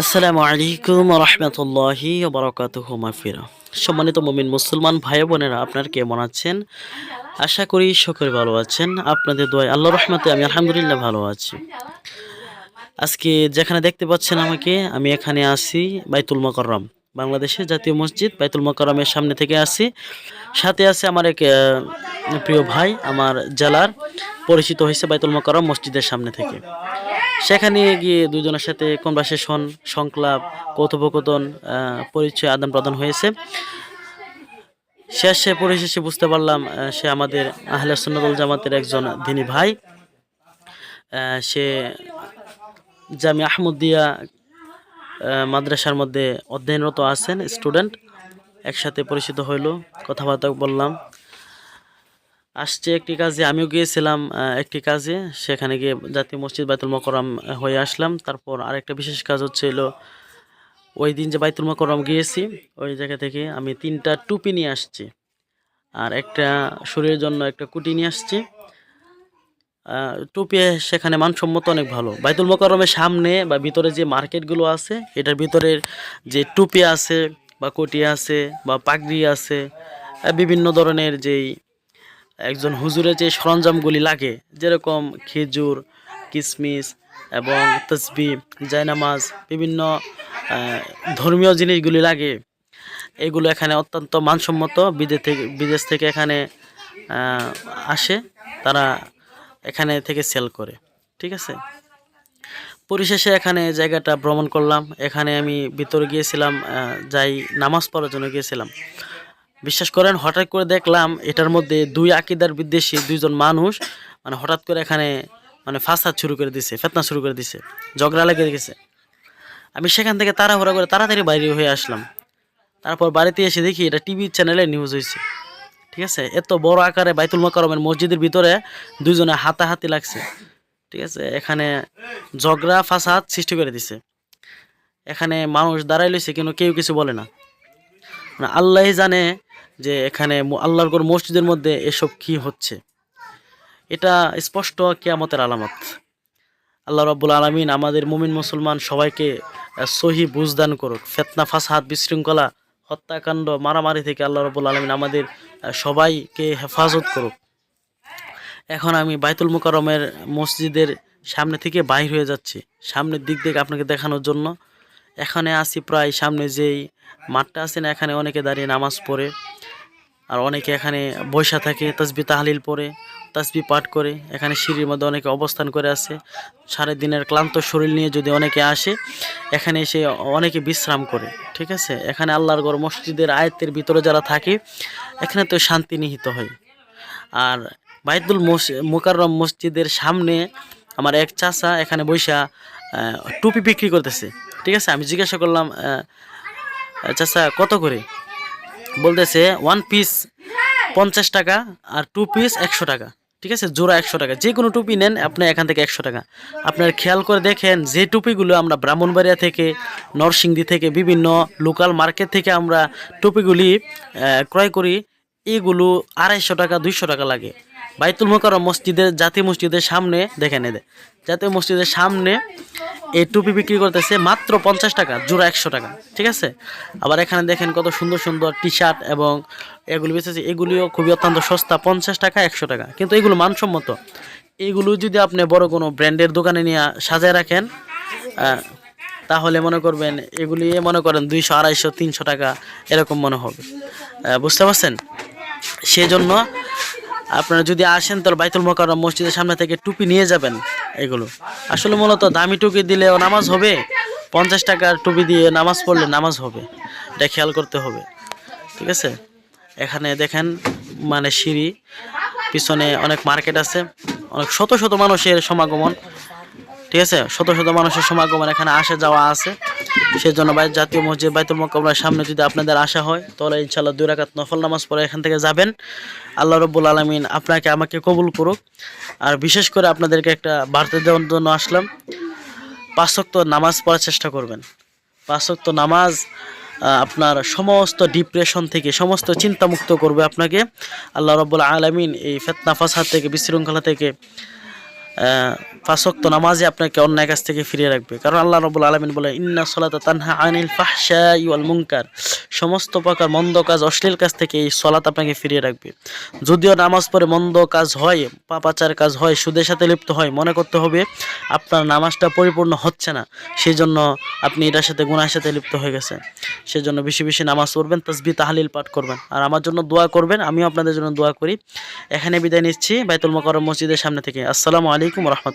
আসসালামু আলাইকুম রহমতুল্লাহি বরকাতুহ সম্মানিত মমিন মুসলমান ভাই বোনেরা, আপনার কেমন আছেন? আশা করি সকলে ভালো আছেন। আপনাদের দোয়ায় আল্লাহ রহমতে আমি আলহামদুলিল্লাহ ভালো আছি। আজকে যেখানে দেখতে পাচ্ছেন আমাকে, আমি এখানে আসি বাইতুল মকররম, বাংলাদেশের জাতীয় মসজিদ বাইতুল মকরমের সামনে থেকে আসি সাথে আছে আমার এক প্রিয় ভাই, আমার জেলার পরিচিত হয়েছে বাইতুল মকরম মসজিদের সামনে থেকে। সেখানে গিয়ে দুজনের সাথে কনভারসেশন সংলাপ, কথোপকথন পরিচয় আদান প্রদান হয়েছে। শেষে, পরিশেষে বুঝতে পারলাম সে আমাদের আহলে সুন্নতুল জামাতের একজন দিনী ভাই। সে জামি আহমদিয়া মাদ্রাসার মধ্যে অধ্যয়নরত আছেন, স্টুডেন্ট। একসাথে পরিচিত হইল, কথাবার্তা বললাম। আসছে একটি কাজে, আমিও গিয়েছিলাম একটি কাজে, সেখানে গিয়ে জাতীয় মসজিদ বাইতুল মকরম হয়ে আসলাম। তারপর আরেকটা বিশেষ কাজ হচ্ছিল ওই দিন যে বাইতুল মকরম গিয়েছি, ওই জায়গা থেকে আমি তিনটা টুপি নিয়ে আসছি। আর একটা শরীরের জন্য একটা কুটি নিয়ে আসছি। টুপি সেখানে মানসম্মত অনেক ভালো। বাইতুল মকরমের সামনে বা ভিতরে যে মার্কেটগুলো আছে, এটার ভিতরের যে টুপি আছে বা কোটি আছে বা পাগড়ি আছে বিভিন্ন ধরনের যেই একজন হুজুরের যে সরঞ্জামগুলি লাগে, যেরকম খেজুর কিশমিশ এবং তসবি, জায়নামাজ, বিভিন্ন ধর্মীয় জিনিসগুলি লাগে। এগুলো এখানে অত্যন্ত মানসম্মত। বিদেশ থেকে বিদেশ থেকে এখানে আসে। তারা এখানে থেকে সেল করে। ঠিক আছে? পরিশেষে এখানে জায়গাটা ভ্রমণ করলাম। এখানে আমি ভিতরে গিয়েছিলাম যাই নামাজ পড়ার জন্য গিয়েছিলাম। বিশ্বাস করেন, হঠাৎ করে দেখলাম এটার মধ্যে দুই আকিদার বিদ্বেষী দুইজন মানুষ মানে হঠাৎ করে এখানে মানে ফাসাদ শুরু করে দিছে, ফেতনা শুরু করে দিছে, ঝগড়া লেগে গেছে। আমি সেখান থেকে তাড়াহুড়া করে তাড়াতাড়ি বাইরে হয়ে আসলাম। তারপর বাড়িতে এসে দেখি এটা টিভি চ্যানেলে নিউজ হয়েছে ঠিক আছে? এত বড় আকারে বাইতুল মকরমের মসজিদের ভিতরে দুজনে হাতাহাতি লাগছে। ঠিক আছে? এখানে ঝগড়া, ফাসাদ সৃষ্টি করে দিছে। এখানে মানুষ দাঁড়াই লইছে, কিন্তু কেউ কিছু বলে না। মানে আল্লাহ জানে যে এখানে ম- আল্লাহর কোন মসজিদের মধ্যে এসব কি হচ্ছে? এটা স্পষ্ট কেয়ামতের আলামত। আল্লাহ রাব্বুল আলমিন আমাদের মুমিন মুসলমান সবাইকে সহি বুঝদান করুক। ফেতনা, ফাসাদ, বিশৃঙ্খলা, হত্যাকাণ্ড, মারামারি থেকে আল্লাহ রাব্বুল আলমিন আমাদের সবাইকে হেফাজত করুক। এখন আমি বাইতুল মুকাররমের মসজিদের সামনে থেকে বাইর হয়ে যাচ্ছি। সামনের দিক থেকে আপনাকে দেখানোর জন্য। এখানে আসি প্রায় সামনে যেই মাঠটা আছে না, এখানে অনেকে দাঁড়িয়ে নামাজ পড়ে। আর অনেকে এখানে বৈশা থাকে, তসবি তাহলিল পরে তসবি পাঠ করে, এখানে সিঁড়ির মধ্যে অনেকে অবস্থান করে আছে সারা দিনের ক্লান্ত শরীর নিয়ে যদি অনেকে আসে, এখানে এসে অনেকে বিশ্রাম করে, ঠিক আছে? এখানে আল্লাহর গড় মসজিদের আয়ত্তের ভিতরে যারা থাকে, এখানে তো শান্তি নিহিত হয়। আর বাইতুল মুকাররম মসজিদের সামনে আমার এক চাচা এখানে বৈশা টুপি বিক্রি করতেছে, ঠিক আছে? আমি জিজ্ঞাসা করলাম চাচা, কত করে? বলতেছে ওয়ান পিস পঞ্চাশ টাকা আর টু পিস একশো টাকা। ঠিক আছে? জোড়া একশো টাকা। যে কোনো টুপি নেন, আপনি এখান থেকে একশো টাকা। আপনার খেয়াল করে দেখেন, যে টুপিগুলো আমরা ব্রাহ্মণবাড়িয়া থেকে, নরসিংদী থেকে, বিভিন্ন লোকাল মার্কেট থেকে আমরা টুপিগুলি ক্রয় করি, এগুলো আড়াইশো টাকা, দুইশো টাকা লাগে। বাইতুল মোকাররম মসজিদের, জাতীয় মসজিদের সামনে, দেখেন এদের জাতীয় মসজিদের সামনে এই টুপি বিক্রি করতেছে মাত্র পঞ্চাশ টাকা, জোড়া একশো টাকা, ঠিক আছে? আবার এখানে দেখেন কত সুন্দর সুন্দর টি শার্ট এবং এগুলো বেঁচেছে, এগুলিও খুবই অত্যন্ত সস্তা, পঞ্চাশ টাকা, একশো টাকা, কিন্তু এগুলো মানসম্মত। এগুলো যদি আপনি বড় কোনো ব্র্যান্ডের দোকানে নিয়ে সাজায় রাখেন তাহলে মনে করবেন এগুলি মনে করেন দুইশো, আড়াইশো, তিনশো টাকা, এরকম মনে হবে। বুঝতে পারছেন? সেজন্য আপনারা যদি আসেন, তাহলে বাইতুল মোকাররম মসজিদের সামনে থেকে টুপি নিয়ে যাবেন এগুলো। আসলে মূলত দামি টুপি দিলেও নামাজ হবে, পঞ্চাশ টাকার টুপি দিয়ে নামাজ পড়লে নামাজ হবে। এটা খেয়াল করতে হবে, ঠিক আছে? এখানে দেখেন মানে সিঁড়ি, পিছনে অনেক মার্কেট আছে, অনেক শত শত মানুষের সমাগমন। ঠিক আছে? শত শত মানুষের সমাগমন এখানে আসা যাওয়া আছে। সেজন্য বাই জাতীয় মসজিদ বাইতুল মোকাবলার সামনে যদি আপনাদের আসা হয়, তাহলে ইনশাল্লাহ দুই রাকাত নফল নামাজ পড়ে এখান থেকে যাবেন। আল্লাহ রব্বুল আলমিন আপনাকে, আমাকে কবুল করুক। আর বিশেষ করে আপনাদেরকে একটা বার্তা দেওয়ার জন্য আসলাম। পাঁচক্ত নামাজ পড়ার চেষ্টা করবেন। পাঁচক্ত নামাজ আপনার সমস্ত ডিপ্রেশন থেকে, সমস্ত চিন্তামুক্ত করবে আপনাকে। আল্লাহ রব্বুল আলমিন এই ফেতনা ফাসাদ থেকে, বিশৃঙ্খলা থেকে ফাঁসক্ত নামাজে আপনাকে অন্যায় কাছ থেকে ফিরিয়ে রাখবে। কারণ আল্লাহ রবুল আলমিন বলে, ইন্না সলাতা তানহা আনিল ফাহশা ইউল মুনকার। সমস্ত প্রকার মন্দ কাজ, অশ্লীল কাজ থেকে এই সলাত আপনাকে ফিরিয়ে রাখবে। যদিও নামাজ পড়ে মন্দ কাজ হয়, পাপাচার কাজ হয়, সুদের সাথে লিপ্ত হয়, মনে করতে হবে আপনার নামাজটা পরিপূর্ণ হচ্ছে না সেই জন্য আপনি এটার সাথে গুনার সাথে লিপ্ত হয়ে গেছেন। সেই জন্য বেশি বেশি নামাজ পড়বেন তসবি তাহালিল পাঠ করবেন। আর আমার জন্য দোয়া করবেন, আমিও আপনাদের জন্য দোয়া করি। এখানে বিদায় নিচ্ছি, বাইতুল মকরম মসজিদের সামনে থেকে। আসসালামু আলাইকুম রহমতুল্লাহ।